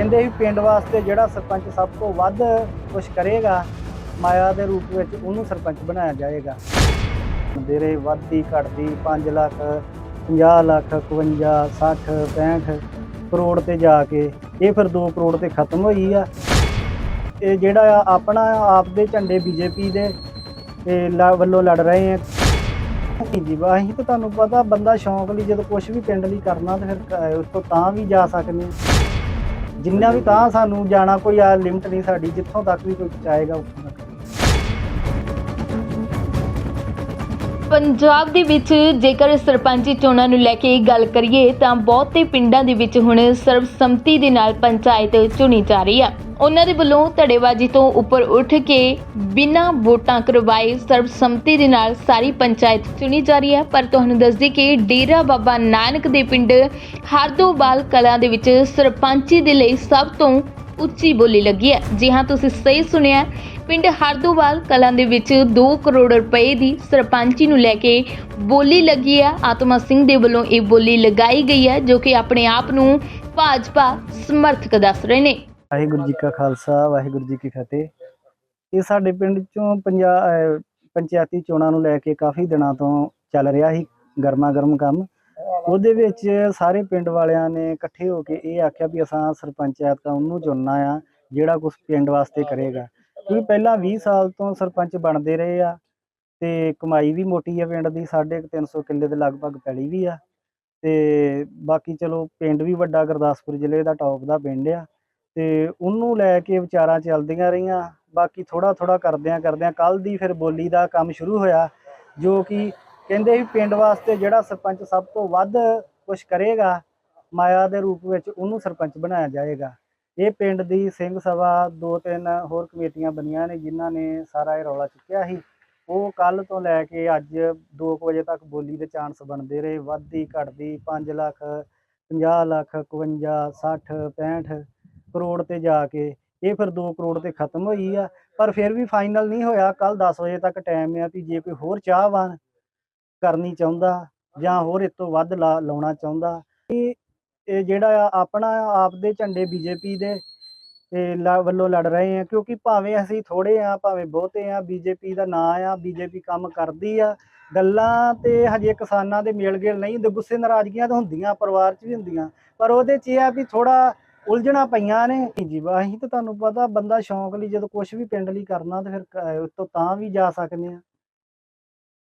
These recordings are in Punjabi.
ਕਹਿੰਦੇ ਸੀ ਪਿੰਡ ਵਾਸਤੇ ਜਿਹੜਾ ਸਰਪੰਚ ਸਭ ਤੋਂ ਵੱਧ ਕੁਝ ਕਰੇਗਾ, ਮਾਇਆ ਦੇ ਰੂਪ ਵਿੱਚ ਉਹਨੂੰ ਸਰਪੰਚ ਬਣਾਇਆ ਜਾਏਗਾ। ਦੇਰੇ ਵੱਧਦੀ ਘਟਦੀ 5 ਲੱਖ 50 ਲੱਖ 51 60 65 ਕਰੋੜ ਤੇ ਜਾ ਕੇ ਇਹ ਫਿਰ 2 ਕਰੋੜ ਤੇ ਖਤਮ ਹੋਈ ਆ। ਇਹ ਜਿਹੜਾ ਆ ਆਪਣਾ ਆਪ ਦੇ ਝੰਡੇ ਬੀਜੇਪੀ ਦੇ ਤੇ ਲ- ਵੱਲੋਂ ਲੜ ਰਹੇ ਆ। ਜੀ ਵਾ ਅਸੀਂ ਤਾਂ ਤੁਹਾਨੂੰ ਪਤਾ ਬੰਦਾ ਸ਼ੌਂਕ ਲਈ ਜਦੋਂ ਕੁਝ ਵੀ ਪਿੰਡ ਲਈ ਕਰਨਾ ਤੇ ਫਿਰ ਉਸ ਤੋਂ ਤਾਂ ਵੀ ਜਾ ਸਕਦੇ ਹਾਂ ਜਿੰਨਾ ਵੀ ਤਾਂ ਸਾਨੂੰ ਜਾਣਾ ਕੋਈ ਆ ਲਿਮਟ ਨਹੀਂ ਸਾਡੀ ਜਿੱਥੋਂ ਤੱਕ ਵੀ ਕੋਈ ਪਹੁੰਚਾਏਗਾ ਪੰਜਾਬ ਦੇ ਵਿੱਚ ਜੇਕਰ ਸਰਪੰਚੀ ਚੋਣਾਂ ਨੂੰ ਲੈ ਕੇ ਗੱਲ ਕਰੀਏ ਤਾਂ ਬਹੁਤੇ ਪਿੰਡਾਂ ਦੇ ਵਿੱਚ ਹੁਣ ਸਰਬਸੰਮਤੀ ਦੇ ਨਾਲ ਪੰਚਾਇਤ ਚੁਣੀ ਜਾ ਰਹੀ ਹੈ ਉਹਨਾਂ ਦੇ ਵੱਲੋਂ ਧੜੇਬਾਜ਼ੀ ਤੋਂ ਉੱਪਰ ਉੱਠ ਕੇ ਬਿਨਾਂ ਵੋਟਾਂ ਕਰਵਾਏ ਸਰਬਸੰਮਤੀ ਦੇ ਨਾਲ ਸਾਰੀ ਪੰਚਾਇਤ ਚੁਣੀ ਜਾ ਰਹੀ ਹੈ ਪਰ ਤੁਹਾਨੂੰ ਦੱਸ ਦਈਏ ਕਿ ਡੇਰਾ ਬਾਬਾ ਨਾਨਕ ਦੇ ਪਿੰਡ ਹਰਦੋਵਾਲ ਕਲਾਂ ਦੇ ਵਿੱਚ ਸਰਪੰਚੀ ਦੇ ਲਈ ਸਭ ਤੋਂ ਉੱਚੀ ਬੋਲੀ ਲੱਗੀ ਹੈ ਜੀ ਹਾਂ, ਤੁਸੀਂ ਸਹੀ ਸੁਣਿਆ। ਪਿੰਡ ਹਰਦੋਵਾਲ ਕਲਾਂ ਦੇ ਵਿੱਚ 2 ਕਰੋੜ ਰੁਪਏ ਦੀ ਸਰਪੰਚੀ ਨੂੰ ਲੈ ਕੇ ਬੋਲੀ ਲੱਗੀ ਹੈ। ਆਤਮਾ ਸਿੰਘ ਦੇ ਵੱਲੋਂ ਇਹ ਬੋਲੀ ਲਗਾਈ ਗਈ ਹੈ, ਜੋ ਕਿ ਆਪਣੇ ਆਪ ਨੂੰ ਭਾਜਪਾ ਸਮਰਥਕ ਦੱਸ ਰਹੇ ਨੇ। ਵਾਹਿਗੁਰੂ ਜੀ ਕਾ ਖਾਲਸਾ, ਵਾਹਿਗੁਰੂ ਜੀ ਕੀ ਫਤਿਹ। ਇਹ ਸਾਡੇ ਪਿੰਡ ਚੋਂ ਪੰਜਾਬ ਪੰਚਾਇਤੀ ਚੋਣਾਂ ਨੂੰ ਲੈ ਕੇ ਕਾਫੀ ਦਿਨਾਂ ਤੋਂ ਚੱਲ ਰਿਹਾ ਸੀ ਗਰਮਾ ਗਰਮ ਕੰਮ। ਉਹਦੇ ਵਿੱਚ ਸਾਰੇ ਪਿੰਡ ਵਾਲਿਆਂ ਨੇ ਇਕੱਠੇ ਹੋ ਕੇ ਇਹ ਆਖਿਆ ਵੀ ਅਸਾਂ ਸਰਪੰਚਾਇਤ ਦਾ ਉਹਨੂੰ ਚੁਣਨਾ ਆ, ਜਿਹੜਾ ਕੁਝ ਪਿੰਡ ਵਾਸਤੇ ਕਰੇਗਾ। ਕਿਉਂਕਿ ਪਹਿਲਾਂ 20 ਸਾਲ ਤੋਂ ਸਰਪੰਚ ਬਣਦੇ ਰਹੇ ਆ ਤੇ ਕਮਾਈ ਵੀ ਮੋਟੀ ਆ ਪਿੰਡ ਦੀ, ਸਾਢੇ ਕੁ ਤਿੰਨ ਸੌ ਕਿੱਲੇ ਦੇ ਲਗਭਗ ਪੈਲੀ ਵੀ ਆ। ਤੇ ਬਾਕੀ ਚਲੋ ਪਿੰਡ ਵੀ ਵੱਡਾ, ਗੁਰਦਾਸਪੁਰ ਜ਼ਿਲ੍ਹੇ ਦਾ ਟੌਪ ਦਾ ਪਿੰਡ ਆ। ਤੇ ਉਹਨੂੰ ਲੈ ਕੇ ਵਿਚਾਰਾਂ ਚੱਲਦੀਆਂ ਰਹੀਆਂ। ਬਾਕੀ ਥੋੜਾ ਥੋੜਾ ਕਰਦਿਆਂ ਕਰਦਿਆਂ ਕੱਲ ਦੀ ਫਿਰ ਬੋਲੀ ਦਾ ਕੰਮ ਸ਼ੁਰੂ ਹੋਇਆ, ਜੋ ਕਿ ਕਹਿੰਦੇ ਵੀ ਪਿੰਡ ਵਾਸਤੇ ਜਿਹੜਾ ਸਰਪੰਚ ਸਭ ਤੋਂ ਵੱਧ ਕੁਝ ਕਰੇਗਾ, ਮਾਇਆ ਦੇ ਰੂਪ ਵਿੱਚ ਉਹਨੂੰ ਸਰਪੰਚ ਬਣਾਇਆ ਜਾਏਗਾ। ਇਹ ਪਿੰਡ ਦੀ ਸਿੰਘ ਸਭਾ ਦੋ ਤਿੰਨ ਹੋਰ ਕਮੇਟੀਆਂ ਬਣੀਆਂ ਨੇ ਜਿਨ੍ਹਾਂ ਨੇ ਸਾਰਾ ਇਹ ਰੌਲਾ ਚੁੱਕਿਆ ਸੀ। ਉਹ ਕੱਲ ਤੋਂ ਲੈ ਕੇ ਅੱਜ 2 ਵਜੇ ਤੱਕ ਬੋਲੀ ਦੇ ਚਾਂਸ ਬਣਦੇ ਰਹੇ। ਵੱਧਦੀ, ਘਟਦੀ 5 ਲੱਖ 50 ਲੱਖ 51 60 65 ਕਰੋੜ ਤੇ ਜਾ ਕੇ ਇਹ ਫਿਰ 2 ਕਰੋੜ ਤੇ ਖਤਮ ਹੋਈ ਆ। ਪਰ ਫਿਰ ਵੀ ਫਾਈਨਲ ਨਹੀਂ ਹੋਇਆ। ਕੱਲ 10 ਵਜੇ ਤੱਕ ਟਾਈਮ ਆ ਵੀ ਜੇ ਕੋਈ ਹੋਰ ਚਾਹਵਾਨ ਕਰਨੀ ਚਾਹੁੰਦਾ ਜਾਂ ਹੋਰ ਇਸ ਤੋਂ ਵੱਧ ਲਾ- ਲਾਉਣਾ ਚਾਹੁੰਦਾ ਇਹ ਜਿਹੜਾ ਆ ਆਪਣਾ ਆਪ ਦੇ ਝੰਡੇ ਬੀਜੇਪੀ ਦੇ ਤੇ ਲ- ਵੱਲੋਂ ਲੜ ਰਹੇ ਆ, ਕਿਉਂਕਿ ਭਾਵੇਂ ਅਸੀਂ ਥੋੜੇ ਆ, ਭਾਵੇਂ ਬਹੁਤੇ ਆ, ਬੀਜੇਪੀ ਦਾ ਨਾਂ ਆ, ਬੀਜੇਪੀ ਕੰਮ ਕਰਦੀ ਆ, ਗੱਲਾਂ ਤੇ ਹਜੇ ਕਿਸਾਨਾਂ ਦੇ ਮੇਲ ਗੇਲ ਨਹੀਂ ਹੁੰਦੇ ਗੁੱਸੇ ਨਾਰਾਜ਼ਗੀਆਂ ਤਾਂ ਹੁੰਦੀਆਂ, ਪਰਿਵਾਰ 'ਚ ਵੀ ਹੁੰਦੀਆਂ, ਪਰ ਉਹਦੇ 'ਚ ਇਹ ਆ ਵੀ ਥੋੜਾ ਉਲਝਣਾ ਪਈਆਂ ਨੇ। ਜੀ ਵਾ ਅਸੀਂ ਤਾਂ ਤੁਹਾਨੂੰ ਪਤਾ ਬੰਦਾ ਸ਼ੌਂਕ ਲਈ ਜਦੋਂ ਕੁਝ ਵੀ ਪਿੰਡ ਲਈ ਕਰਨਾ, ਤੇ ਫਿਰ ਕ- ਤਾਂ ਵੀ ਜਾ ਸਕਦੇ ਆ।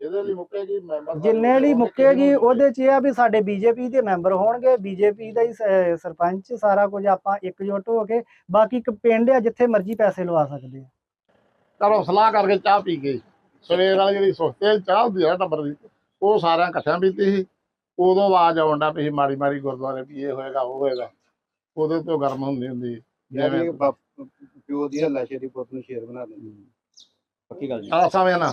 ਜਿਹਦੇ ਲਈ ਮੁੱਕੇਗੀ ਮੈਂਬਰ ਸਾਹਿਬ ਜਿੰਨੇ ਲਈ ਮੁੱਕੇਗੀ ਉਹਦੇ 'ਚ ਇਹ ਆ ਵੀ ਸਾਡੇ ਬੀਜੇਪੀ ਦੇ ਮੈਂਬਰ ਹੋਣਗੇ ਬੀਜੇਪੀ ਦਾ ਹੀ ਸ- ਸਰਪੰਚ ਸਾਰਾ ਕੁਝ ਆਪਾਂ ਇਕਜੁੱਟ ਹੋ ਕੇ ਬਾਕੀ ਇੱਕ ਪਿੰਡ ਆ ਜਿੱਥੇ ਮਰਜ਼ੀ ਪੈਸੇ ਲਵਾ ਸਕਦੇ ਆ। ਚਲੋ ਸਲਾਹ ਕਰਕੇ ਚਾਹ ਪੀ ਗਈ ਸਵੇਰ ਵਾਲੀ ਜਿਹੜੀ ਸੁਸਤੇ ਚਾਹ ਹੁੰਦੀ ਹੈ ਟੱਬਰ ਦੀ ਉਹ ਸਾਰਿਆਂ ਇਕੱਠਿਆਂ ਪੀਤੀ ਸੀ। ਉਦੋਂ ਆਵਾਜ਼ ਆਉਂਦਾ ਪਈ ਸੀ ਮਾੜੀ ਮਾੜੀ ਗੁਰਦੁਆਰੇ ਵੀ ਇਹ ਹੋਏਗਾ ਉਹ ਹੋਏਗਾ। ਉਹਦੇ ਤੋਂ ਗਰਮ ਹੁੰਦੀ ਹੁੰਦੀ। ਜਿਵੇਂ ਜਿਵੇਂ ਪਿਓ ਦੀ ਦੀ ਪੁੱਤ ਨੂੰ ਸ਼ੇਰ ਬਣਾ ਦਿੰਦੇ। ਪੱਕੀ ਗੱਲ ਜੀ ਆ ਸਮੇਂ ਨਾ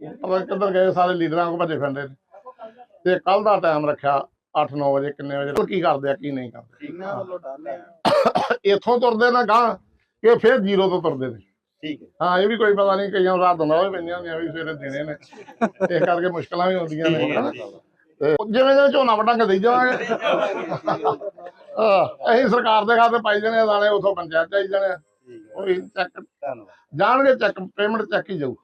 ਪਤਾ ਨੀ ਕਿੱਧਰ ਗਏ ਸਾਰੇ ਲੀਡਰਾਂ ਕੋ ਭੱਜੇ ਫਿਰਦੇ ਨੇ। ਤੇ ਕੱਲ ਦਾ ਟਾਈਮ ਰੱਖਿਆ 8-9 ਵਜੇ ਕਿੰਨੇ ਵਜੇ ਕੀ ਕਰਦੇ ਆ ਕੀ ਨਹੀਂ ਕਰਦੇ। ਇਹਨਾਂ ਵੱਲੋਂ ਡਰ ਹੈ ਇੱਥੋਂ ਤੁਰਦੇ ਨਾ ਗਾਂ ਇਹ ਫਿਰ ਜ਼ੀਰੋ ਤੋਂ ਤੁਰਦੇ ਨੇ। ਠੀਕ ਹੈ। ਹਾਂ ਇਹ ਵੀ ਕੋਈ ਪਤਾ ਨਹੀਂ ਕਈਆਂ ਨੂੰ ਰਾਤ ਹੁੰਦਾ ਵੀ ਪੈਂਦੀਆਂ ਹੁੰਦੀਆਂ ਵੀ ਸਵੇਰੇ ਦਿਨੇ ਨੇ। ਇਸ ਕਰਕੇ ਮੁਸ਼ਕਲਾਂ ਵੀ ਹੁੰਦੀਆਂ ਨੇ। ਹਨਾ। ਤੇ ਜਿਵੇਂ ਜਿਵੇਂ ਝੋਨਾ ਵਟਾਂਗੇ ਦੇਈ ਜਾਵਾਂਗੇ। ਹਾਂ ਅਸੀਂ ਸਰਕਾਰ ਦੇ ਖਾਤੇ ਪਾਈ ਜਾਣੇ ਆ ਦਾਣੇ ਉਥੋਂ ਪੰਚਾਇਤ ਚ ਆਈ ਜਾਣੇ ਆ। ਉਹ ਵੀ ਚੈੱਕ ਧੰਨਵਾਦ। ਜਾਣਗੇ ਚੈੱਕ ਪੇਮੈਂਟ ਚੈੱਕ ਹੀ ਜਾਊ।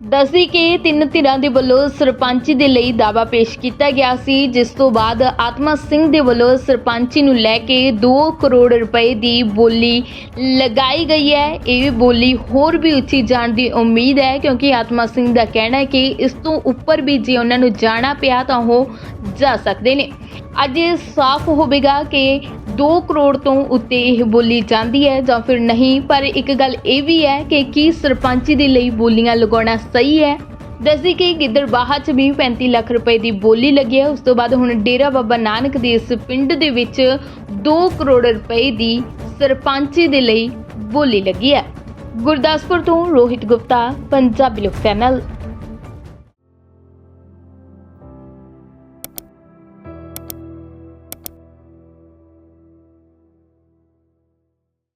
ਦੱਸਦੀ ਕਿ ਤਿੰਨ ਧਿਰਾਂ ਦੇ ਵੱਲੋਂ ਸਰਪੰਚੀ ਦੇ ਲਈ ਦਾਅਵਾ ਪੇਸ਼ ਕੀਤਾ ਗਿਆ ਸੀ, ਜਿਸ ਤੋਂ ਬਾਅਦ ਆਤਮਾ ਸਿੰਘ ਦੇ ਵੱਲੋਂ ਸਰਪੰਚੀ ਨੂੰ ਲੈ ਕੇ 2 ਕਰੋੜ ਰੁਪਏ ਦੀ ਬੋਲੀ ਲਗਾਈ ਗਈ ਹੈ। ਇਹ ਬੋਲੀ ਹੋਰ ਵੀ ਉੱਚੀ ਜਾਣ ਦੀ ਉਮੀਦ ਹੈ, ਕਿਉਂਕਿ ਆਤਮਾ ਸਿੰਘ ਦਾ ਕਹਿਣਾ ਹੈ ਕਿ ਇਸ ਤੋਂ ਉੱਪਰ ਵੀ ਜੇ ਉਹਨਾਂ ਨੂੰ ਜਾਣਾ ਪਿਆ ਤਾਂ ਉਹ ਜਾ ਸਕਦੇ ਨੇ। ਅੱਜ ਇਹ ਸਾਫ਼ ਹੋਵੇਗਾ ਕਿ 2 ਕਰੋੜ ਤੋਂ ਉੱਤੇ ਇਹ ਬੋਲੀ ਜਾਂਦੀ ਹੈ ਜਾਂ ਫਿਰ ਨਹੀਂ, ਪਰ ਇੱਕ ਗੱਲ ਇਹ ਵੀ ਹੈ ਕਿ ਕੀ ਸਰਪੰਚੀ ਦੇ ਲਈ ਬੋਲੀਆਂ ਲਗਾਉਣਾ ਸਹੀ ਹੈ? ਦੱਸਦੀ ਕਿ ਗਿੱਦੜਬਾਹਾ 'ਚ ਵੀ 35 ਲੱਖ ਰੁਪਏ ਦੀ ਬੋਲੀ ਲੱਗੀ ਹੈ। ਉਸ ਤੋਂ ਬਾਅਦ ਹੁਣ ਡੇਰਾ ਬਾਬਾ ਨਾਨਕ ਦੇ ਇਸ ਪਿੰਡ ਦੇ ਵਿੱਚ 2 ਕਰੋੜ ਰੁਪਏ ਦੀ ਸਰਪੰਚੀ ਦੇ ਲਈ ਬੋਲੀ ਲੱਗੀ ਹੈ। ਗੁਰਦਾਸਪੁਰ ਤੋਂ ਰੋਹਿਤ ਗੁਪਤਾ, ਪੰਜਾਬੀ ਲੋਕ ਚੈਨਲ।